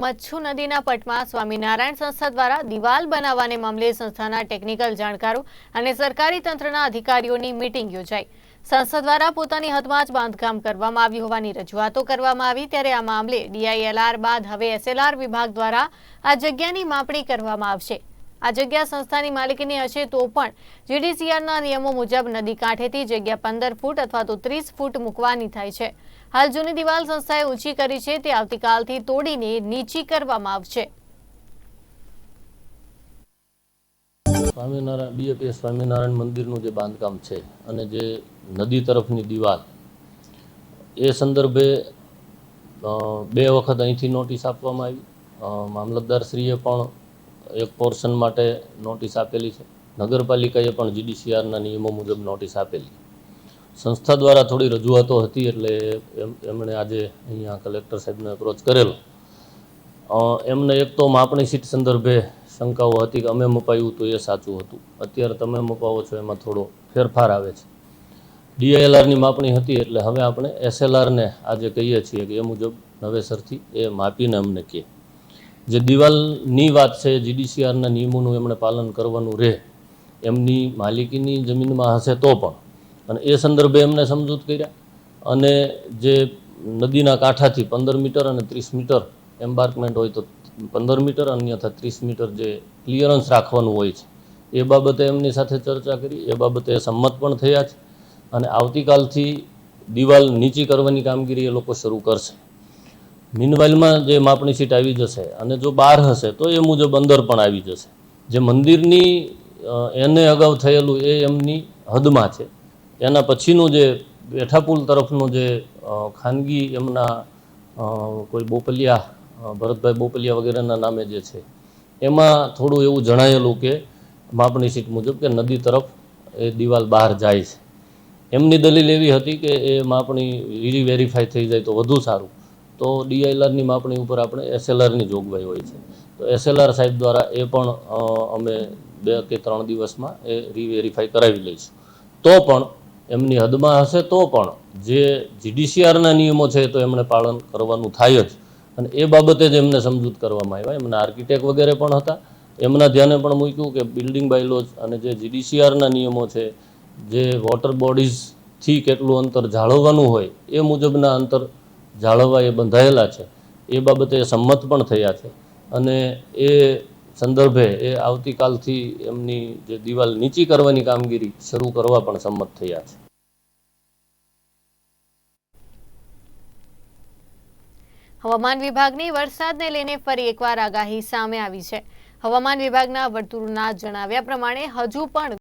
મચ્છુ નદીના પટમાં સ્વામિનારાયણ સંસ્થા દ્વારા દિવાલ બનાવવાને મામલે સંસ્થાના ટેકનિકલ જાણકારો અને સરકારી તંત્રના અધિકારીઓની મીટિંગ યોજાઈ. સંસ્થા દ્વારા પોતાની હદમાં જ બાંધકામ કરવામાં આવ્યું હોવાની રજૂઆતો કરવામાં આવી ત્યારે આ મામલે ડીઆઈએલઆર બાદ હવે એસએલઆર વિભાગ દ્વારા આ જગ્યાની માપણી કરવામાં આવશે. આ જગ્યા સંસ્થાની માલિકીની હશે તો પણ જીડીસીઆરના નિયમો મુજબ નદી કાંઠેથી જગ્યા પંદર ફૂટ અથવા તો ત્રીસ ફૂટ મૂકવાની થાય છે. હાલ જૂની દિવાલ સંસ્થાએ ઊંચી કરી છે. તે આવતીકાલથી તોડીને નીચી કરવામાં આવશે. સ્વામિનારાયણ બીએપીએસ સ્વામિનારાયણ મંદિરનું જે બાંધકામ છે અને જે નદી તરફની દિવાલ, એ સંદર્ભે બે વખત અહીંથી નોટિસ આપવામાં આવી. મામલતદારશ્રીએ પણ એક પોર્શન માટે નોટિસ આપેલી છે. નગરપાલિકાએ પણ જીડીસીઆરના નિયમો મુજબ નોટિસ આપેલી. સંસ્થા દ્વારા થોડી રજૂઆતો હતી એટલે એમ, એમણે આજે અહીંયા કલેક્ટર સાહેબને અપ્રોચ કરેલો. એમને એક તો માપણી સીટ સંદર્ભે શંકાઓ હતી કે અમે મપાયું તો એ સાચું હતું. અત્યારે તમે મપાવો છો એમાં થોડો ફેરફાર આવે છે. ડીઆઈએલઆરની માપણી હતી એટલે હવે આપણે એસએલઆરને આજે કહીએ છીએ કે એ મુજબ નવેસરથી એ માપીને અમને કહે. જે દિવાલની વાત છે જીડીસીઆરના નિયમોનું એમણે પાલન કરવાનું રહે, એમની માલિકીની જમીનમાં હશે તો પણ. અને એ સંદર્ભે એમને સમજૂત કર્યા. અને જે નદીના કાંઠાથી પંદર મીટર અને ત્રીસ મીટર એમ્બાર્કમેન્ટ હોય તો પંદર મીટર, અન્યથા ત્રીસ મીટર જે ક્લિયરન્સ રાખવાનું હોય છે. એ બાબતે એમની સાથે ચર્ચા કરી, એ બાબતે સંમત પણ થયા છે. અને આવતીકાલથી દિવાલ નીચી કરવાની કામગીરી એ લોકો શરૂ કરશે. મીનવાઇલમાં જે માપણી સીટ આવી જશે અને જો બહાર હશે, તો એ મુજબ અંદર પણ આવી જશે. જે મંદિરની એને અગાઉ થયેલું એ એમની હદમાં છે. એના પછીનું જે બેઠાપુલ તરફનું જે ખાનગી એમના કોઈ બોપલિયા ભરતભાઈ બોપલિયા વગેરેના નામે જે છે, એમાં થોડું એવું જણાયેલું કે માપણી સીટ મુજબ કે નદી તરફ એ દિવાલ બહાર જાય છે. એમની દલીલ એવી હતી કે એ માપણી વેરીફાઈ થઈ જાય તો વધુ સારું. તો ડીઆઈએલઆરની માપણી ઉપર આપણે એસએલઆરની જોગવાઈ હોય છે. તો એસએલઆર સાહેબ દ્વારા એ પણ અમે બે કે ત્રણ દિવસમાં એ રીવેરીફાઈ કરાવી લઈશું. તો પણ એમની હદમાં હશે તો પણ જે જીડીસીઆરના નિયમો છે તો એમણે પાલન કરવાનું થાય જ. અને એ બાબતે જ એમને સમજૂત કરવામાં આવ્યા. એમના આર્કિટેક્ટ વગેરે પણ હતા. એમના ધ્યાને પણ મૂક્યું કે બિલ્ડિંગ બાયલોજ અને જે જીડીસીઆરના નિયમો છે, જે વોટર બોડીઝથી કેટલું અંતર જાળવવાનું હોય એ મુજબના અંતર જાળવવા એ બંધાયેલા છે. એ બાબતે સંમત પણ થયા છે. અને એ સંદર્ભે એ આવતીકાલથી એમની જે દિવાલ નીચી કરવાની કામગીરી શરૂ કરવા પણ સંમત થયા છે. હવામાન વિભાગની વરસાદને લઈને ફરી એકવાર આગાહી સામે આવી છે. હવામાન વિભાગના વર્તુળના જણાવ્યા પ્રમાણે હજુ પણ